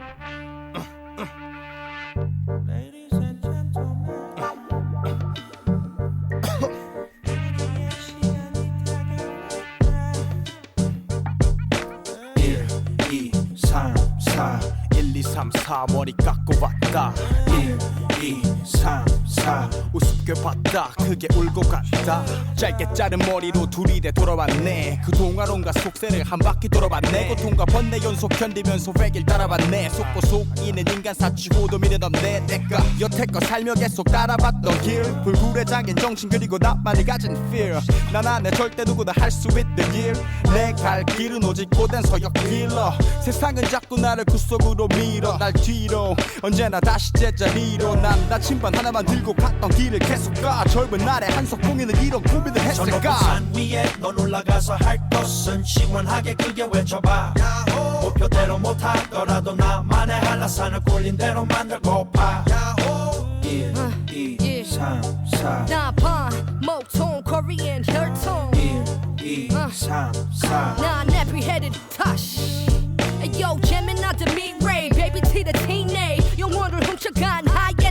1, 2, 3, 4 1, 2, 3, 4 머리 깎고 왔다. 1, 2, 3, 4 우습게 봤다. 크게 울고 갔다. 짧게 자른 머리로 둘이 돼 돌아왔네. 그동안 온갖 속세를 한 바퀴 돌아봤네. 고통과 번뇌 연속 견디면서 외길 따라봤네. 속고 속이는 인간 사치고도 밀어넣네. 내가 여태껏 살며 계속 따라봤던 길. 불굴에 잠긴 정신 그리고 나만이 가진 fear. 난 안에 절대 누구나 할 수 있는 길내 갈 길은 오직 고된 서역 길러 세상은 자꾸 나를 그 속으로 밀어. 날 뒤로 언제나 다시 제자리로. 난 나침반 하나만 들고 갔던 길을 계속 가. 젊은 날의 한석봉이는 이런 고민을 했을까? 산 위에 넌 올라가서 할 것은 시원하게 크게 외쳐봐. 목표대로 못하더라도 나만의 한라산을 굴린 대로 만들고파 1, 2, 예. 3, 4 나봐. 목통 Korean 혈통 1, 2, 3, 4나 nappy headed tosh Yo Gemini the meat ray. Baby T the teenage. 영혼을 훔쳐간 하이에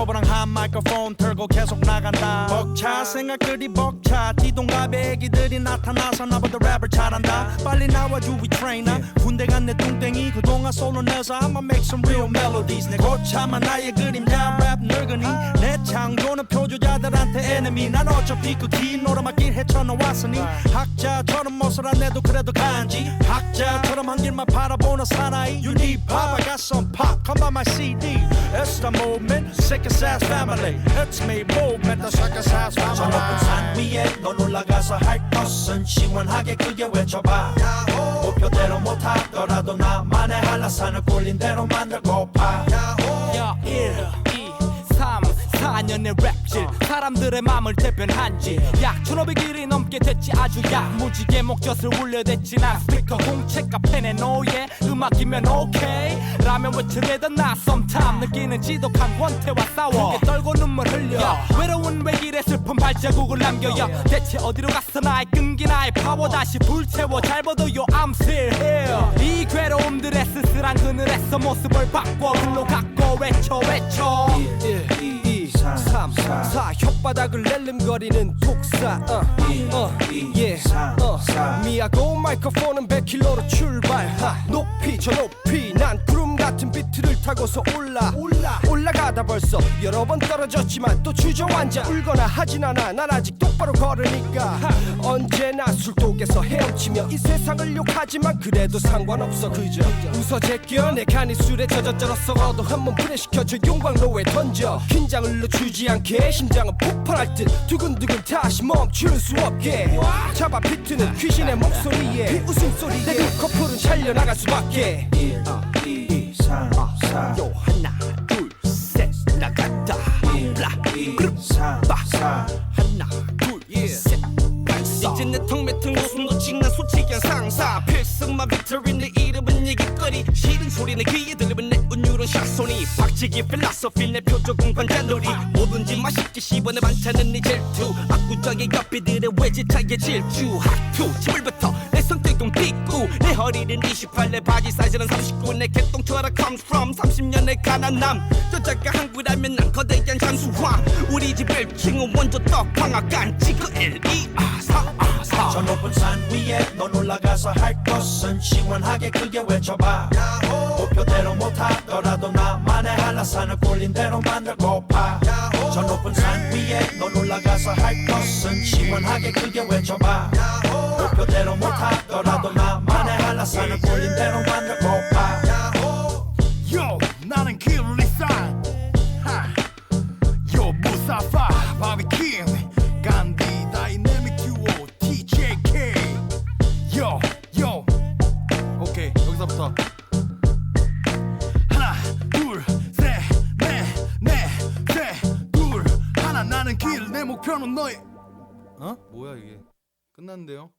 1, 2, 3, 4 꼬부랑 한 마이크폰 들고 계속 나간다. 벅차 생각들이 벅차. 뒤동갑의 애기들이 나타나서 나보다 랩을 잘한다. 빨리 나와줘 위 트레이너 군대 간 내 뚱땡이. 그동안 솔로 내서 I'ma make some real melodies. 내 고참한 나의 그림자. 랩 늙은이. 내 창조는 표주자들한테 enemy. 난 어차피 그긴 오르막길 헤쳐나왔으니 학자처럼 못을 안 내도 그래도 간지. 학자처럼 한 길만 바라보는 사나이. You need pop I got some pop come on my CD It's the movement sick as ass family. It's me movement the sick as ass 저 높은 산 family 위에 넌 올라가서 할 것은 시원하게 크게 외쳐봐. 목표대로 못하더라도 나만의 한라산을 굴린 대로 만들고파 야 1, 2, 3, 4년의 랩질. 사람들의 맘을 대변한지. 약 1500일이 넘게 됐지 아주 야무지게 목젖을 울려댔지 난 스피커 공책 카페네 노예. 음악이면 오케이. 라면 외치려던 나 썸탐 느끼는 지독한 권태와 싸워. 크게 떨고 눈물 흘려. 외로운 외길에 슬픈 발자국을 남겨요 대체 어디로 갔어? 나의 끈기 나의 파워. 다시 불태워. 잘 봐도요 I'm still here. 이 괴로움들의 쓸쓸한 그늘에서 모습을 바꿔. 글로 갖고 외쳐 외쳐. 1, 2, 3, 4 사 혓바닥을 낼름거리는 독사 어, 어, 예, 어. 미하고 마이크폰은 100킬로로 출발 하, 높이 저 높이 타고서 올라 올라가다 벌써 여러 번 떨어졌지만 또 주저앉아 울거나 하진 않아. 난 아직 똑바로 걸으니까 하, 언제나 술독에서 헤엄치며 이 세상을 욕하지만 그래도 상관없어. 그저 웃어 제껴 내 간이 술에 젖어쩔어. 썩어도 한번 분해시켜줘 용광로에 던져. 긴장을 늦추지 않게 심장은 폭발할 듯 두근두근 다시 멈출 수 없게. 잡아 비트는 귀신의 목소리에. 그 웃음소리에 내 눈꺼풀은 잘려나갈 수밖에. 1, 2, 3, 4요 하나 둘 셋 나간다 1, 2, 3, 4 하나 둘셋 이제 내 턱매튼 웃음도 찍는 솔직한 상사. 필승만 비틀인 내 이름은 얘기거리. 싫은 소리는 귀에 들리면 내 운율은 샷소리 박치기 필라소피 내 표적은 관자놀이. 뭐든지 맛있게 씹어 내 반찬은 네 질투. 압구정의 옆비들의 외제차의 질주. 하투 지물부터 내 손등동 띠꾸 내 허리는 28 내 바지 사이즈는 39 내 개똥처럼 comes from 30년의 가난함 여자가 한국이라면 난 거대한 잠수함. 우리 집 1층은 원조 떡 방앗간. 지그 1, 2, 아, 4, 아, 4 저 높은 산 위에 넌 올라가서 할 것은 시원하게 크게 외쳐봐. 목표대로 못하더라도 나만의 한라산을 굴린 대로 만들고파. 저 높은 산 위에 넌 올라가서 할 것은 시원하게 크게 외쳐봐. 목표대로 못하더라도 나만 목표는 너의 어? 뭐야 이게? 끝났는데요